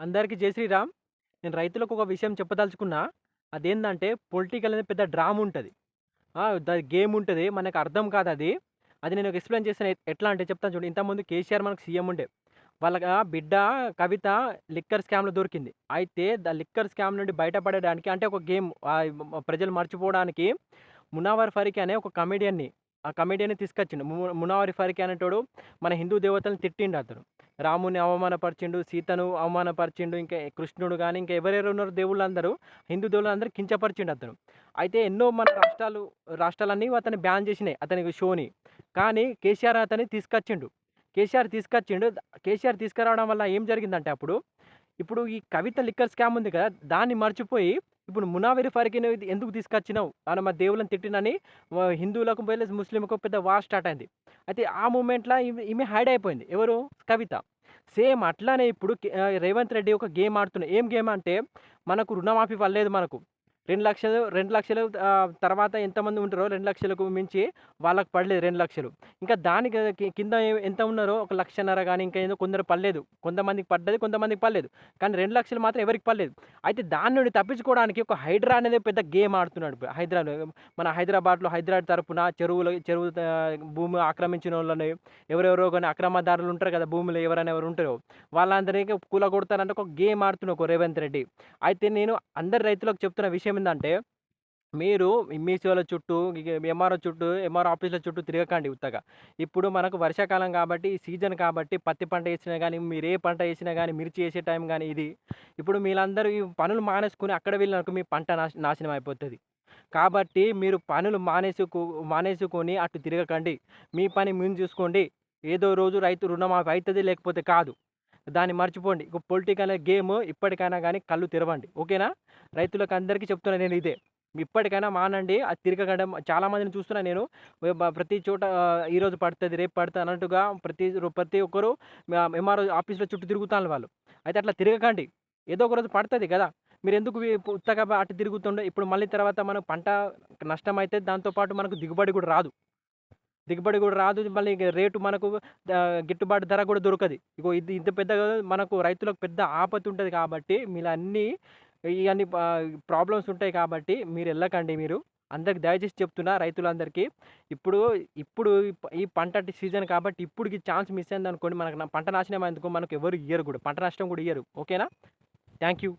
అందరికీ జై శ్రీరామ్. నేను రైతులకు ఒక విషయం చెప్పదలుచుకున్నా. అదేంటంటే పొలిటికల్ అనేది పెద్ద డ్రామా ఉంటుంది. దాని గేమ్ ఉంటుంది. మనకు అర్థం కాదు అది. అది నేను ఎక్స్ప్లెయిన్ చేస్తాను ఎట్లా అంటే చెప్తాను చూడండి ఇంతకుముందు కేసీఆర్ మనకు సీఎం ఉండే. వాళ్ళ బిడ్డ కవిత లిక్కర్ స్కామ్లో దొరికింది. అయితే ద లిక్కర్ స్కామ్ నుండి బయటపడడానికి అంటే ఒక గేమ్ ప్రజలు మర్చిపోవడానికి మునావర్ ఫరీక్ అనే ఒక కమెడియన్ని ఆ కమెడియన్ని తీసుకొచ్చిండు. ము- మునావర్ ఫరీక్ అనేటోడు మన హిందూ దేవతలను తిట్టిండు అతను. రాముని అవమానపరిచిండు సీతను అవమానపరిచిండు ఇంకా కృష్ణుడు కానీ ఇంకా ఎవరెవరు ఉన్నారు? దేవుళ్ళు అందరూ హిందూ దేవుళ్ళు అందరూ కించపరిచిండు అతను. అయితే ఎన్నో మన రాష్ట్రాలు రాష్ట్రాలన్నీ అతను బ్యాన్ చేసినాయి అతనికి షోని. కానీ కేసీఆర్ అతన్ని తీసుకొచ్చిండు. కేసీఆర్ తీసుకొచ్చిండు కేసీఆర్ తీసుకురావడం వల్ల ఏం జరిగిందంటే అప్పుడు ఇప్పుడు ఈ కవిత లిక్కర్ స్కామ్ ఉంది కదా దాన్ని మర్చిపోయి ఇప్పుడు మునావెరి ఫరికిని ఎందుకు తీసుకొచ్చినావు? అని మా దేవుళ్ళని తిట్టినని హిందువులకు పోయి ముస్లింలకు పెద్ద వార్ స్టార్ట్ అయింది. అయితే ఆ మూమెంట్లో ఈమె హైడ్ అయిపోయింది. ఎవరు? కవిత. సేమ్ అట్లానే ఇప్పుడు రేవంత్ రెడ్డి ఒక గేమ్ ఆడుతున్నాడు ఏం గేమ్ అంటే మనకు రుణమాఫీ పడలేదు మనకు. రెండు లక్షలు రెండు లక్షలు తర్వాత ఎంతమంది ఉంటారో రెండు లక్షలకు మించి వాళ్ళకి పడలేదు రెండు లక్షలు. ఇంకా దానికి కింద ఎంత ఉన్నారో ఒక లక్షన్నర కానీ ఇంకా ఏదో కొందరు పడలేదు. కొంతమందికి పడ్డది కొంతమందికి పడలేదు. కానీ రెండు లక్షలు మాత్రం ఎవరికి పడలేదు. అయితే దాని నుండి తప్పించుకోవడానికి ఒక హైడ్రా అనేది పెద్ద గేమ్ ఆడుతున్నాడు హైదరాబాద్ మన హైదరాబాద్లో హైదరాబాద్ తరఫున చెరువులు చెరువు భూమి ఆక్రమించిన వాళ్ళని ఎవరెవరో కానీ అక్రమదారులు ఉంటారు కదా భూమిలో ఎవరైనా ఎవరు ఉంటారో వాళ్ళందరికీ కూల కొడతారంటే ఒక గేమ్ ఆడుతున్నాడు ఒక రేవంత్ రెడ్డి. అయితే నేను అందరి రైతులకు చెప్తున్న విషయం ఏంటంటే మీరు మీసేవల చుట్టూ ఎంఆర్ఓ చుట్టూ ఎంఆర్ఓ ఆఫీసుల చుట్టూ తిరగకండి ఉత్తగా. ఇప్పుడు మనకు వర్షాకాలం కాబట్టి ఈ సీజన్ కాబట్టి పత్తి పంట వేసినా కానీ మీరు ఏ పంట వేసినా కానీ మిర్చి వేసే టైం కానీ ఇది. ఇప్పుడు మీరందరూ ఈ పనులు మానేసుకుని అక్కడ వెళ్ళినకు మీ పంట నాశనం అయిపోతుంది. కాబట్టి మీరు పనులు మానేసుకు మానేసుకొని అటు తిరగకండి. మీ పని మీరు చూసుకోండి. ఏదో రోజు రైతు రుణమాఫీ అవుతుంది లేకపోతే కాదు. దాన్ని మర్చిపోండి. ఇక పొలిటికల్ గేమ్ ఇప్పటికైనా కానీ కళ్ళు తెరవండి. ఓకేనా? రైతులకు అందరికీ చెప్తున్నా నేను ఇదే. ఇప్పటికైనా మానండి. అది తిరగడం చాలా మందిని చూస్తున్నా నేను. ప్రతి చోట ఈరోజు పడుతుంది రేపు పడుతుంది అన్నట్టుగా ప్రతి ప్రతి ఒక్కరు ఎంఆర్ఓ ఆఫీస్లో చుట్టూ తిరుగుతాను వాళ్ళు. అయితే అట్లా తిరగకండి. ఏదో ఒక రోజు పడుతుంది కదా. మీరు ఎందుకు ఉత్తగా అటు తిరుగుతుండే ఇప్పుడు మళ్ళీ తర్వాత మనకు పంట నష్టం అయితే దాంతోపాటు మనకు దిగుబడి కూడా రాదు. దిగుబడి కూడా రాదు మళ్ళీ రేటు మనకు గిట్టుబాటు ధర కూడా దొరకదు. ఇగో ఇది ఇంత పెద్దగా మనకు రైతులకు పెద్ద ఆపత్తి ఉంటుంది కాబట్టి మీరు అన్నీ ఇవన్నీ ప్రాబ్లమ్స్ ఉంటాయి కాబట్టి మీరు వెళ్ళకండి మీరు. అందరికి దయచేసి చెప్తున్నా రైతులందరికీ ఇప్పుడు ఇప్పుడు ఈ పంట సీజన్ కాబట్టి ఇప్పుడు ఛాన్స్ మిస్ అయింది అనుకోండి మనకు పంట నాశనం అయిందుకు మనకు ఎవరు ఇయ్యరు కూడా పంట నష్టం కూడా ఇయ్యరు. ఓకేనా? Thank you